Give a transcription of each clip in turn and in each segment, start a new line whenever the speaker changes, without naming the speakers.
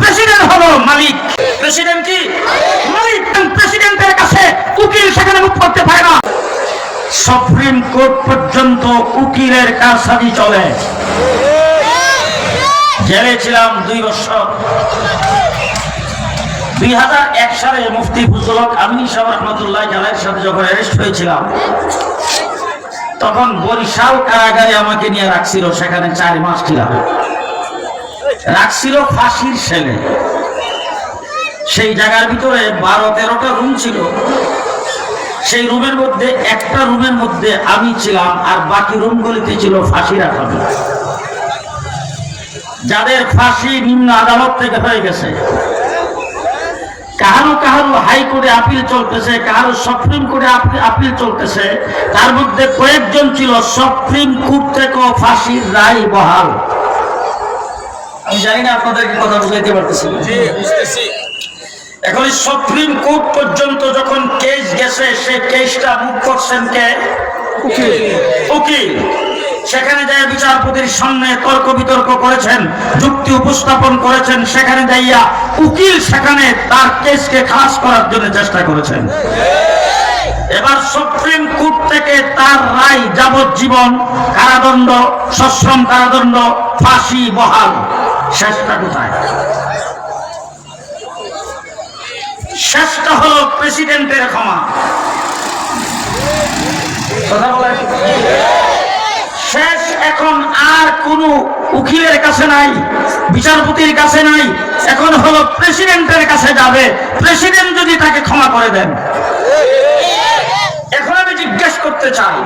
President হলো মালিক। President কি? মালিক। প্রেসিডেন্টের কাছে উকিল সেখানে মুখ করতে পারে না। সুপ্রিম কোর্ট পর্যন্ত উকিলের কারসাজি চলে। জেলে ছিলাম দুই বছর। দুই হাজার এক সালে মুফতি ফজল হক আমিনী সাহেব রহমতুল্লাহ জালের সাথে যখন অ্যারেস্ট হয়েছিলাম, তখন বরিশাল কারাগারে আমাকে নিয়ে রাখছিল, সেখানে চার মাস ছিলাম। রাখছিল ফাঁসির সেলে। সেই জায়গার ভিতরে বারো, তেরোটা রুম ছিল। সেই রুমের মধ্যে একটা রুমের মধ্যে আমি ছিলাম আর বাকি রুমগুলিতে ছিল ফাঁসির আসামি। যাদের ফাঁসি নিম্ন আদালত থেকে হয়ে গেছে। কাহারো কাহারো হাইকোর্টে আপিল চলতেছে, কাহারো সুপ্রিম কোর্টে আপিল- চলতেছে, তার মধ্যে কয়েকজন ছিল সুপ্রিম কোর্ট থেকেও ফাঁসির রায় বহাল। আমি জানি না আপনাদেরকে কথা বুঝাইতে পারতেছি এখন সুপ্রিম কোর্ট পর্যন্ত যখন কেস গেছে সেই কেসটা মুখ করছেন কে? উকিল। সেখানে যায় বিচারপতির সামনে তর্ক বিতর্ক করেছেন যুক্তি উপস্থাপন করেছেন সেখানে যাইয়া উকিল সেখানে তার কেসকে খাস করার জন্য চেষ্টা করেছেন। এবার সুপ্রিম কোর্ট থেকে তার রায় যাবজ্জীবন কারাদণ্ড সশ্রম কারাদণ্ড ফাঁসি বহাল। শেষটা কোথায়? শেষটা হলো প্রেসিডেন্টের ক্ষমা। শেষ এখন আর কোন উকিলের কাছে নাই, বিচারপতির কাছে নাই, এখন হলো প্রেসিডেন্টের কাছে যাবে। প্রেসিডেন্ট যদি তাকে ক্ষমা করে দেন। এখন আমি জিজ্ঞেস করতে চাই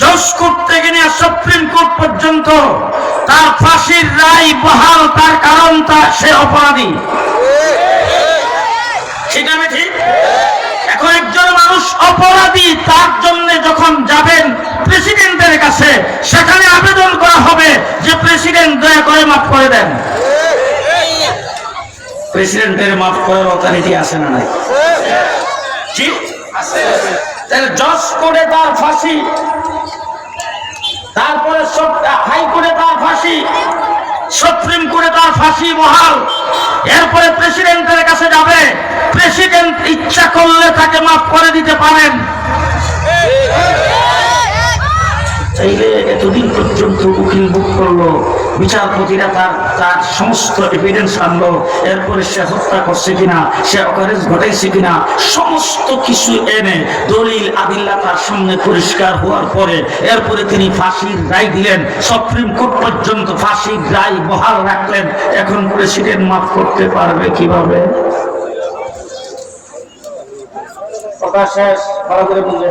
জজ কোর্ট থেকে নিয়ে সুপ্রিম কোর্ট পর্যন্ত তার ফাঁসির রায় বহাল, তার কারণ তা সে অপরাধী। ঠিক এখন একজন মানুষ অপরাধী, তার যখন যাবেন প্রেসিডেন্টের কাছে, সেখানে আবেদন করা হবে যে প্রেসিডেন্ট করে মাফ করে দেন। প্রেসিডেন্টের মাফ না জজ করে তার ফাঁসি তারপরে হাইকোর্টে তার ফাঁসি, সুপ্রিম কোর্টে তার ফাঁসি, বহাল। এরপরে প্রেসিডেন্টের কাছে যাবে। প্রেসিডেন্ট ইচ্ছা করলে তাকে মাফ করে দিতে পারেন। চাইলে এতদিন পর্যন্ত উকিল বুক করল। বিচারপতিরা তার তার সমস্ত এভিডেন্স আনলো। এরপরে সে হত্যা করছে কিনা, সে অকারেজ ঘটাইছে কিনা, সমস্ত কিছু এনে দলিল আদিল্লা তার সামনে পরিষ্কার হওয়ার পরে এরপরে তিনি ফাঁসির রায় দিলেন। সুপ্রিম কোর্ট পর্যন্ত ফাঁসির রায় বহাল রাখলেন। এখন প্রেসিডেন্ট মাফ করতে পারবে কীভাবে? কথা শেষ, ভালো করে বুঝে।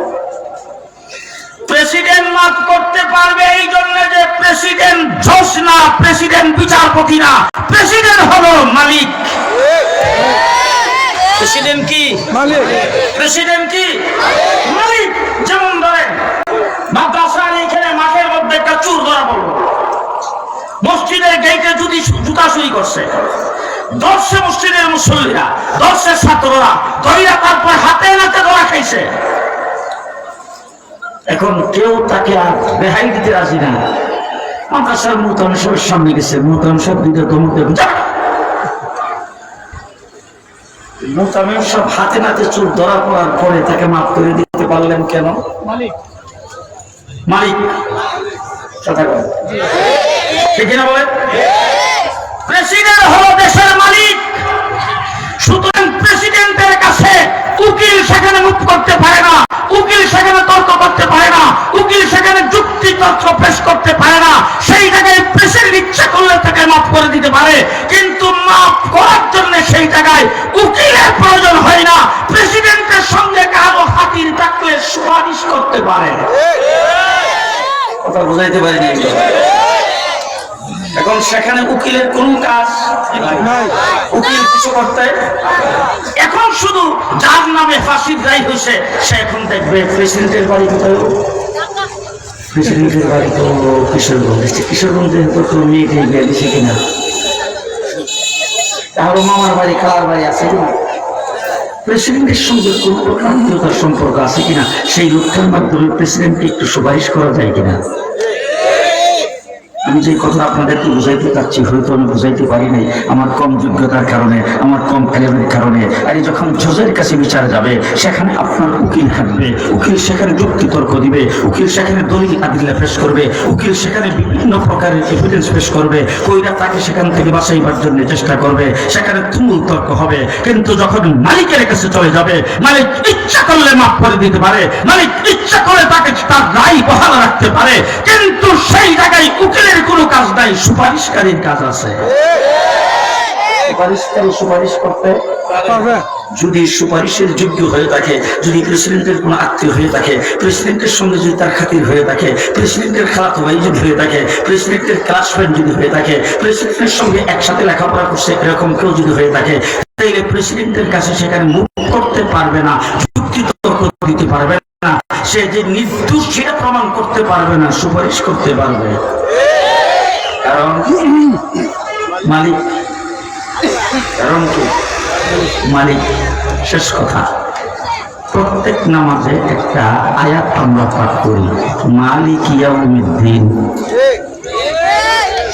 প্রেসিডেন্ট মাফ করতে পারবে এই জন্য যে প্রেসিডেন্ট জজ না প্রেসিডেন্ট বিচারপতি না প্রেসিডেন্ট হলো মালিক। প্রেসিডেন্ট কি?
মালিক।
প্রেসিডেন্ট কি? মালিক। যেমন ধরেন মাদ্রাসার এখানে মাঠের মধ্যে একটা চুর ধরা পড়ল। মসজিদের গেটে যদি জুতা চুরি করছে। দর্শে মসজিদের মুসল্লিরা দর্শের ছাত্ররা ধরিয়া তারপর হাতে নাতে ধরা খাইছে। এখন কেউ তাকে আর রেহাই দিতে রাজি না। মাদ্রাসার সাহেবের সামনে গেছে দিতে ধমক দেবে সব হাতে নাতে চুল ধরা পড়ার পরে তাকে মাফ করে দিতে পারলেন কেন?
মালিক।
মালিক। কথা বলেন ঠিক কিনা বলেন? প্রেসিডেন্ট হলো দেশের মালিক। সুতরাং প্রেসিডেন্টের কাছে উকিল সেখানে মুখ করতে পারে না উকিল সেখানে তর্ক করতে পারে না উকিল সেখানে তর্ক পেশ করতে পারে না সেই জায়গায় প্রেসিডেন্ট ইচ্ছা করলে তাকে মাফ করে দিতে পারে। কিন্তু মাফ করার জন্য সেই জায়গায় উকিলের প্রয়োজন হয় না প্রেসিডেন্টের সঙ্গে কারও হাতির থাকলে সুপারিশ করতে পারে। কথা বুঝাইতে পারিনি এখন সেখানে উকিলের কোন কাজ উকিল কিছু করতে? এখন শুধু যার নামে ফাঁসির রায় হয়েছে সে এখন দেখবে প্রেসিডেন্টের বাড়ি কোথায় প্রেসিডেন্টের বাড়ি তো কিশোরগঞ্জ কিশোরগঞ্জে তো কোনো মেয়েকে বিয়ে দিছে কিনা তাহলে মামার বাড়ি কার বাড়ি আছে কিনা প্রেসিডেন্টের সঙ্গে কোন প্রকার সম্পর্ক আছে কিনা সেই রক্ষার মাধ্যমে প্রেসিডেন্টকে একটু সুপারিশ করা যায় কিনা আমি যে কথা আপনাদেরকে বুঝাইতে চাচ্ছি, হয়তো আমি বুঝাইতে পারি নাই। আমার কম যোগ্যতার কারণে, আমার কম এলেমের কারণে। আর যখন জজের কাছে বিচার যাবে, সেখানে আপনার উকিল থাকবে উকিল সেখানে যুক্তি তর্ক দিবে, উকিল সেখানে দলিল আদিল্লা পেশ করবে, উকিল সেখানে বিভিন্ন প্রকারের এভিডেন্স পেশ করবে, কইরা তাকে সেখান থেকে বাঁচাইবার জন্য চেষ্টা করবে, সেখানে তুমুল তর্ক হবে। কিন্তু যখন মালিকের কাছে চলে যাবে, মালিক ইচ্ছা করলে মাফ করে দিতে পারে, মালিক ইচ্ছা করে তাকে তার রায় বহাল রাখতে পারে, কিন্তু কোনো কাজ নাই, সুপারিশকারীর কাজ আছে। যদি সুপারিশের যোগ্য হয়ে থাকে, যদি প্রেসিডেন্টের কোনো আত্মীয় হয়ে থাকে, প্রেসিডেন্টের সঙ্গে যদি তার খাতির হয়ে থাকে, প্রেসিডেন্টের খালাতো ভাই যদি হয়ে থাকে, প্রেসিডেন্টের ক্লাস ফ্রেন্ড যদি হয়ে থাকে, প্রেসিডেন্টের সঙ্গে একসাথে লেখাপড়া করছে, এরকম কেউ যদি হয়ে থাকে, তাইলে প্রেসিডেন্টের কাছে সেখানে মুখ করতে পারবে না, যুক্তি তর্ক দিতে পারবে না। সে যে নির্দোষ, সেটা প্রমাণ করতে পারবে না, সুপারিশ করতে পারবে। কারণ মালিক, কারণ কি? মালিক, শেষ কথা। প্রত্যেক নামাজে একটা আয়াত আমরা পাঠ করি, মালিক ইয়াউমিদ্দিন।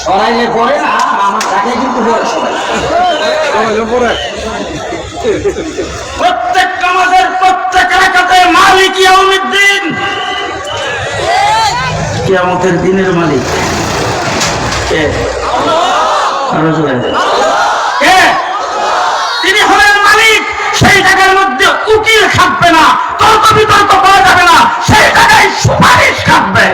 সরাইলে পড়ে না প্রত্যেক নামাজের প্রত্যেক রাকাতে মালিক ইয়াউমিদ্দিন। কিয়ামতের দিনের মালিক। কে? তিনি হলেন মালিক, সেই জায়গার মধ্যে উকিল খাটবে না, তর্ক বিতর্ক করা যাবে না, সেই জায়গায় সুপারিশ খাটবে।